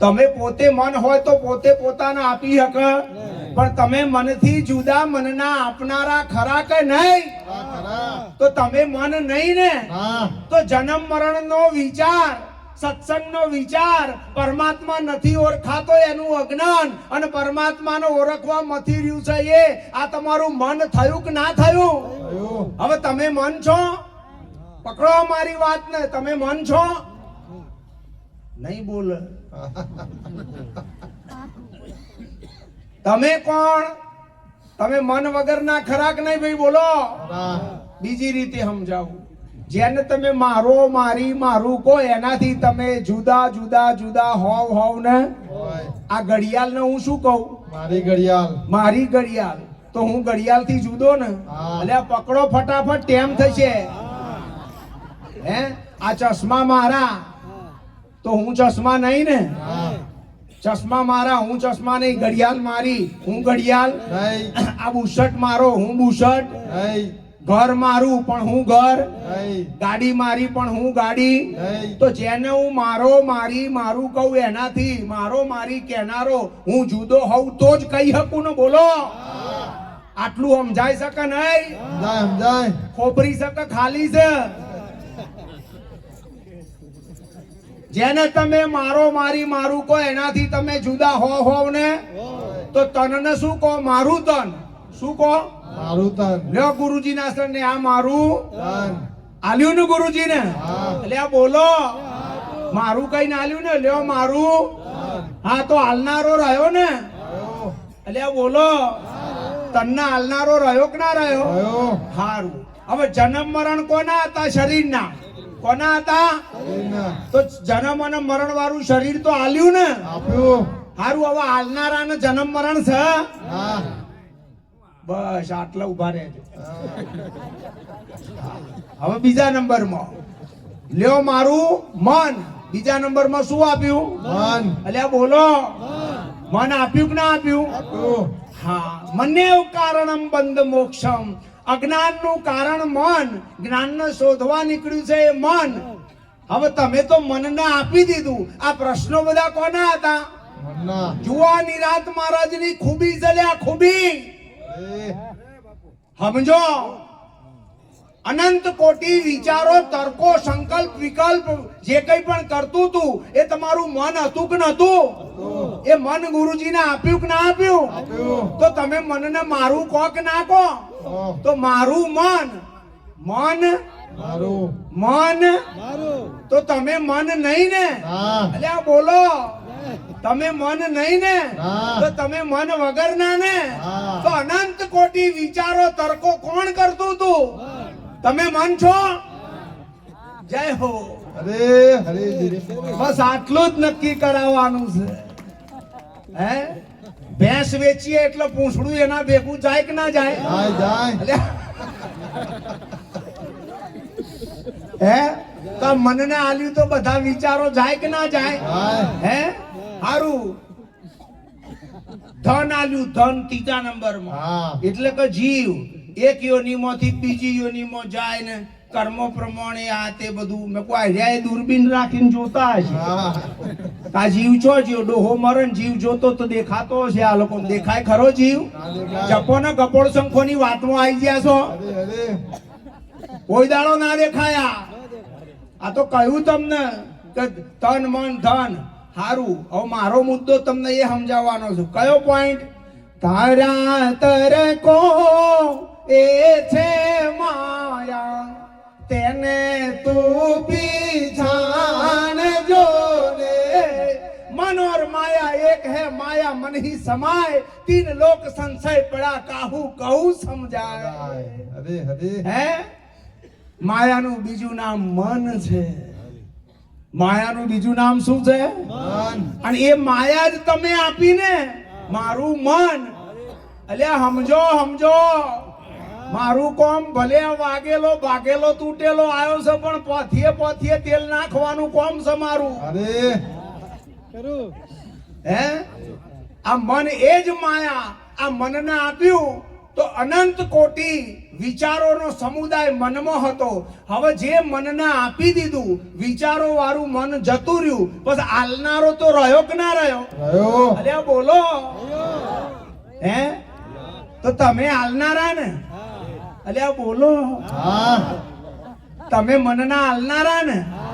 તમે પોતે મન હોય તો પોતે પોતાને આપી હક પણ તમે મનથી જુદા મનના આપનારા ખરા કે નહીં. તો તમે મન નહીં ને? તો જન્મ મરણનો વિચાર સત્સંગનો વિચાર પરમાત્મા નથી ઓળખાતો એનું અજ્ઞાન અને પરમાત્માને ઓળખવા મથી રહ્યું છે એ. આ તમારું મન થયું કે ના થયું? થયું. હવે તમે મન છો? પકડો મારી વાત ને તમે મન છો? નહીં બોલ. તમે કોણ? તમે મન વગરના ના ખરાક નહીં ભાઈ બોલો. બીજી રીતે સમજાવું. જેને તમે મારો મારી મારું કહો એનાથી તમે જુદા જુદા જુદા હોવ હોવ ને? આ આ ઘડિયાળને હું શું કહું? મારી ઘડિયાળ. મારી ઘડિયાળ. તો હું ઘડિયાળથી જુદો ને. એટલે પકડો ફટાફટ ટેમ થશે. હે? આ ચશ્મા મારા. તો હું ચશ્મા નહીં ને? ચશ્મા મારા હું ચશ્મા નહીં. ઘડિયાળ મારી હું ઘડિયાળ. આ બુશર્ટ મારો હું બુશર્ટ. ઘર મારું પણ હું ઘર. ગાડી મારી પણ હું ગાડી. તો જેને હું મારો મારી મારું કહું એનાથી મારો મારી કહેનારો હું જુદો હોઉં તો જ કહી શકું ને બોલો? આટલું સમજાઈ શકે નહીં? સમજાય સમજાય. ખોપરી શકે ખાલી છે? જેને તમે મારો મારી મારું કહો એનાથી તમે જુદા હો હોવ ને તો તનને શું કહો? મારું તન. શું કહો? મારું તન. લ્યો ગુરુજી ના ને આ મારું તન. આલ્યું ને ગુરુજી ને એટલે આ બોલો. મારું કઈ ના આલ્યું ને? લ્યો મારું હા તો હાલનારો રહ્યો ને. એટલે બોલો. તન્ને હાલનારો રહ્યો કે ના રહ્યો? હારું. સારું હવે જન્મ મરણ કોના હતા? શરીરના. કોના હતા? તો જન્મ અને મરણ વાળું શરીર તો આલ્યું ને? આપ્યું. સારું હવે હાલનારાને જન્મ મરણ છે? બસ આટલા ઊભા રહેજો. હવે બીજા નંબરમાં. લ્યો મારું મન. બીજા નંબરમાં શું આપ્યું? મન. એટલે બોલો. મન. આપ્યું કે ના આપ્યું? આપ્યું. હા. મને કારણમ બંધ મોક્ષમ. અજ્ઞાનનું કારણ મન. જ્ઞાનને શોધવા નીકળ્યું છે એ મન. હવે તમે તો મનને આપી દીધું. આ પ્રશ્નો બધા કોના હતા? જુઓ નિરાત મહારાજની ખૂબી આ ખૂબી. સમજો? અનંત કોટી વિચારો તર્કો સંકલ્પ વિકલ્પ જે કંઈ પણ કરતું તું એ તમારું મન હતું કે નતું એ મન ગુરુજીને આપ્યું કે ના આપ્યું? આપ્યું. તો તમે મનને મારું કો કે ના કહો તો મારું મન મન મારું. મન. તો તમે મન નહીં ને? એટલે આ બોલો. તમે મન નહીં ને? તો તમે મન વગર ના ને? તો અનંત કોટી વિચારો તર્કો કોણ કરતું તું? તમે મન છો? જય હો. અરે હરે બસ આટલું જ નક્કી કરાવવાનું છે. હે? ભેંસ વેચીએ એટલે પૂંછડું એના ભેગું જાય કે ના જાય? હે? તો મનને આલ્યું તો બધા વિચારો જાય કે ના જાય. હે? હારું. ધન આલ્યું ધન ત્રીજા નંબરમાં. હા. એટલે કે જીવ. એક યોનિમાંથી બીજી યોનિમાં જાય ને કર્મો પ્રમાણે આ તે બધું. મેં કોઈ રહ્યા દૂરબીન રાખીને જોતા હશે. આ જીવ છો જીવ ડોહો મરણ જીવ જોતો તો દેખાતો હશે. આ લોકો દેખાય ખરો જીવ? જપો ને કપોળ શંખોની વાતમાં આવી ગયા છો? કોઈ દાડો ના દેખાયા? આ તો કહ્યું તમને કે તન મન ધન. હારું. હવે મારો મુદ્દો તમને એ સમજાવવાનો છે. કયો પોઈન્ટ તારા તરકો એ છે માયા. મને તું પી જાણજો રે મન और माया एक है माया मन ही समाए तीन लोक संशय पड़ा काहू कहू समजाય અરે અરે હે? માયાનું બીજું નામ મન છે. માયાનું બીજું નામ શું છે? મન. અને એ માયા જ તમે આપીને મારું મન. અલ્યા સમજો સમજો. મારું કોમ ભલે વાગેલો ભાગેલો તૂટેલો આવ્યો છે પણ પોથીએ પોથીએ તેલ નાખવાનું કોમ છે મારું. અરે. હે? આ મન એ જ માયા આ મનને આપ્યું તો અનંત કોટી વિચારોનો સમુદાય મનમાં હતો. હવે જે મનને આપી દીધું વિચારો વાળું મન જતું રહ્યું. બસ આલનારો તો રહ્યો કે ના રહ્યો? રહ્યો. અલ્યા બોલો. હે? તો તમે આલનારા ને? અલ્યા બોલો. હા. તમે મનના આલનારા ને?